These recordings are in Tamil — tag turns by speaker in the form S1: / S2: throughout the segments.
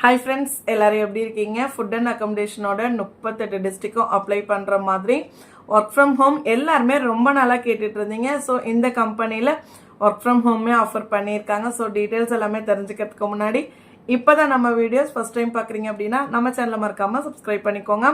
S1: ஹாய் ஃப்ரெண்ட்ஸ் எல்லாரும் எப்படி இருக்கீங்க? ஃபுட் அண்ட் அக்கமடேஷனோட முப்பத்தெட்டு டிஸ்ட்ரிக்கும் அப்ளை பண்ணுற மாதிரி ஒர்க் ஃப்ரம் ஹோம் எல்லாருமே ரொம்ப நாளாக கேட்டுட்டு இருந்தீங்க. ஸோ இந்த கம்பெனியில் ஒர்க் ஃப்ரம் ஹோமே ஆஃபர் பண்ணியிருக்காங்க. ஸோ டீட்டெயில்ஸ் எல்லாமே தெரிஞ்சுக்கிறதுக்கு முன்னாடி இப்போ தான் நம்ம வீடியோஸ் ஃபஸ்ட் டைம் பார்க்குறீங்க அப்படின்னா நம்ம சேனலை மறக்காமல் சப்ஸ்கிரைப் பண்ணிக்கோங்க.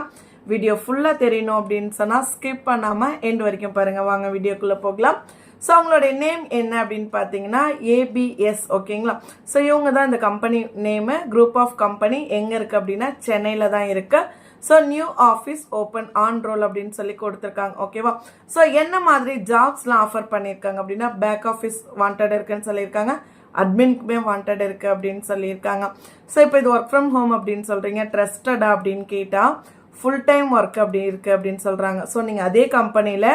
S1: வீடியோ ஃபுல்லாக தெரியணும் அப்படின்னு சொன்னால் ஸ்கிப் பண்ணாமல் எண்ட் வரைக்கும் பாருங்கள் வாங்க வீடியோக்குள்ளே போகலாம். ஸோ அவங்களுடைய நேம் என்ன அப்படின்னு பார்த்தீங்கன்னா ஏபிஎஸ் ஓகேங்களா ஸோ இவங்க தான் இந்த company name group of company எங்கே இருக்குது அப்படின்னா சென்னையில் தான் இருக்குது so new office open on roll அப்படின்னு சொல்லி கொடுத்துருக்காங்க ஓகேவா ஸோ என்ன மாதிரி ஜாப்ஸ்லாம் ஆஃபர் பண்ணியிருக்காங்க அப்படின்னா பேக் ஆஃபீஸ் வாண்டட் இருக்குன்னு சொல்லியிருக்காங்க அட்மின்க்குமே வாண்டட் இருக்குது அப்படின்னு சொல்லியிருக்காங்க. ஸோ இப்போ இது ஒர்க் ஃப்ரம் ஹோம் அப்படின்னு சொல்கிறீங்க ட்ரஸ்டடா அப்படின்னு கேட்டால் ஃபுல் டைம் ஒர்க் அப்படி இருக்குது அப்படின்னு சொல்கிறாங்க ஸோ நீங்கள் அதே கம்பெனியில்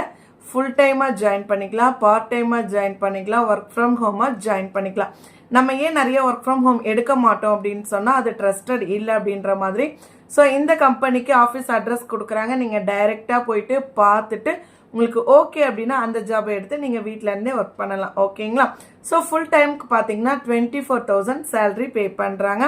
S1: ஃபுல் டைமாக ஜாயின் பண்ணிக்கலாம் பார்ட் டைமாக ஜாயின் பண்ணிக்கலாம் ஒர்க் ஃப்ரம் ஹோமாக ஜாயின் பண்ணிக்கலாம். நம்ம ஏன் நிறைய ஒர்க் ஃப்ரம் ஹோம் எடுக்க மாட்டோம் அப்படின்னு சொன்னால் அது ட்ரஸ்டட் இல்லை அப்படின்ற மாதிரி. ஸோ இந்த கம்பெனிக்கு ஆஃபீஸ் அட்ரஸ் கொடுக்குறாங்க. நீங்கள் டைரெக்டாக போயிட்டு பார்த்துட்டு உங்களுக்கு ஓகே அப்படின்னா அந்த ஜாபை எடுத்து நீங்கள் வீட்டிலேருந்தே ஒர்க் பண்ணலாம். ஓகேங்களா ஸோ ஃபுல் டைமுக்கு பார்த்தீங்கன்னா twenty four thousand salary pay பண்ணுறாங்க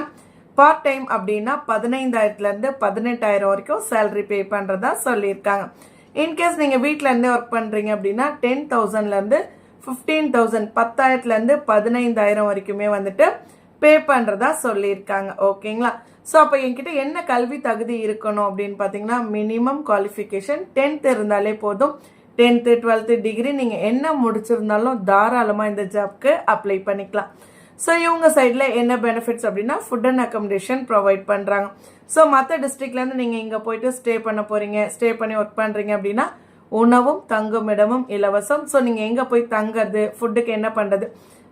S1: பார்ட் டைம் அப்படின்னா பதினைந்தாயிரத்துலேருந்து பதினெட்டாயிரம் வரைக்கும் சேலரி பே பண்ணுறதா சொல்லியிருக்காங்க. இன்கேஸ் நீங்கள் வீட்டில் இருந்தே ஒர்க் பண்ணுறீங்க அப்படின்னா டென் தௌசண்ட்லேருந்து ஃபிஃப்டீன் தௌசண்ட் பத்தாயிரத்துலேருந்து பதினைந்தாயிரம் வரைக்குமே வந்துட்டு பே பண்ணுறதா சொல்லியிருக்காங்க. ஓகேங்களா ஸோ அப்போ என்கிட்ட என்ன கல்வி தகுதி இருக்கணும் அப்படின்னு பார்த்தீங்கன்னா மினிமம் குவாலிஃபிகேஷன் டென்த் இருந்தாலே போதும். டென்த்து டுவெல்த்து டிகிரி நீங்கள் என்ன முடிச்சிருந்தாலும் தாராளமாக இந்த ஜாப்க்கு அப்ளை பண்ணிக்கலாம். ஸோ இவங்க சைடில் என்ன பெனிஃபிட்ஸ் அப்படின்னா ஃபுட் அண்ட் அக்கமடேஷன் ப்ரொவைட் பண்ணுறாங்க ஸோ மற்ற டிஸ்ட்ரிக்ட்லேருந்து நீங்கள் இங்கே போயிட்டு ஸ்டே பண்ண போகிறீங்க ஸ்டே பண்ணி ஒர்க் பண்ணுறீங்க அப்படின்னா உணவும் தங்கும் இடமும் இலவசம். ஸோ நீங்கள் எங்கே போய் தங்குறது ஃபுட்டுக்கு என்ன பண்ணுறது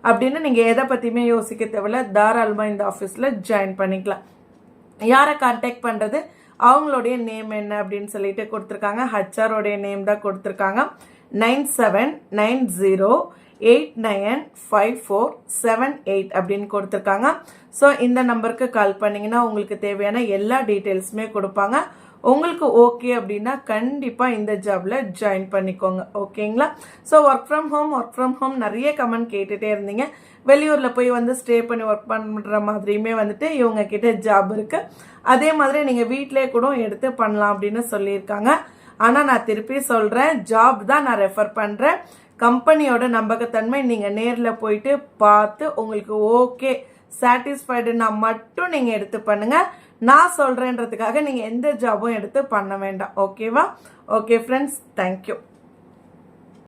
S1: அப்படின்னு நீங்கள் எதை பற்றியுமே யோசிக்க தேவையில்ல. தாராளமாக இந்த ஆஃபீஸில் ஜாயின் பண்ணிக்கலாம். யாரை கான்டாக்ட் பண்ணுறது அவங்களுடைய நேம் என்ன அப்படின்னு சொல்லிட்டு கொடுத்துருக்காங்க. ஹச்ஆரோடைய நேம் தான் கொடுத்துருக்காங்க. Nine seven nine zero eight nine five four seven eight அப்படின்னு கொடுத்துருக்காங்க. ஸோ இந்த நம்பருக்கு கால் பண்ணிங்கன்னா உங்களுக்கு தேவையான எல்லா டீட்டெயில்ஸுமே கொடுப்பாங்க. உங்களுக்கு ஓகே அப்படின்னா கண்டிப்பாக இந்த ஜாபில் ஜாயின் பண்ணிக்கோங்க. ஓகேங்களா so work from home work from home நிறைய கமெண்ட் கேட்டுகிட்டே இருந்தீங்க. வெளியூரில் போய் வந்து ஸ்டே பண்ணி ஒர்க் பண்ணுற மாதிரியுமே வந்துட்டு இவங்கக்கிட்ட ஜாப் இருக்குது அதே மாதிரி நீங்கள் வீட்டிலே கூட எடுத்து பண்ணலாம் அப்படின்னு சொல்லியிருக்காங்க. ஆனால் நான் திருப்பி சொல்கிறேன் ஜாப் தான் நான் ரெஃபர் பண்ணுறேன் கம்பெனியோட நம்பகத்தன்மை நீங்கள் நேரில் போயிட்டு பார்த்து உங்களுக்கு ஓகே சாட்டிஸ்ஃபைடுனா மட்டும் நீங்கள் எடுத்து பண்ணுங்கள் நான் சொல்கிறேன்றதுக்காக நீங்கள் எந்த ஜாபும் எடுத்து பண்ண வேண்டாம். ஓகேவா ஓகே ஃப்ரெண்ட்ஸ் தேங்க்யூ